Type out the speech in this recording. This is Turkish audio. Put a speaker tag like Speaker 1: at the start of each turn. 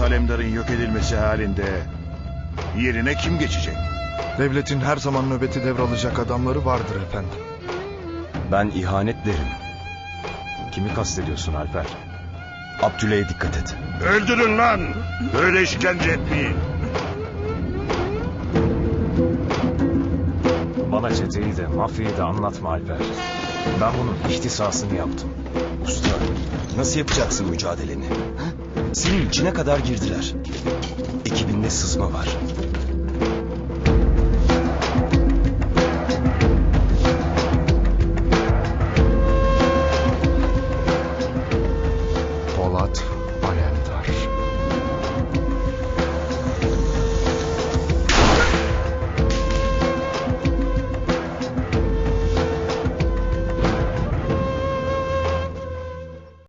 Speaker 1: Alemdar'ın yok edilmesi halinde yerine kim geçecek?
Speaker 2: Devletin her zaman nöbeti devralacak adamları vardır efendim.
Speaker 3: Ben ihanet derim. Kimi kastediyorsun Alper? Abdüley'e dikkat et.
Speaker 1: Öldürün lan! Böyle işkence etmeyin.
Speaker 3: Bana çeteyi de mafyayı da anlatma Alper. Ben bunun ihtisasını yaptım.
Speaker 4: Usta, nasıl yapacaksın mücadeleni? Senin içine kadar girdiler. Ekibinde sızma var.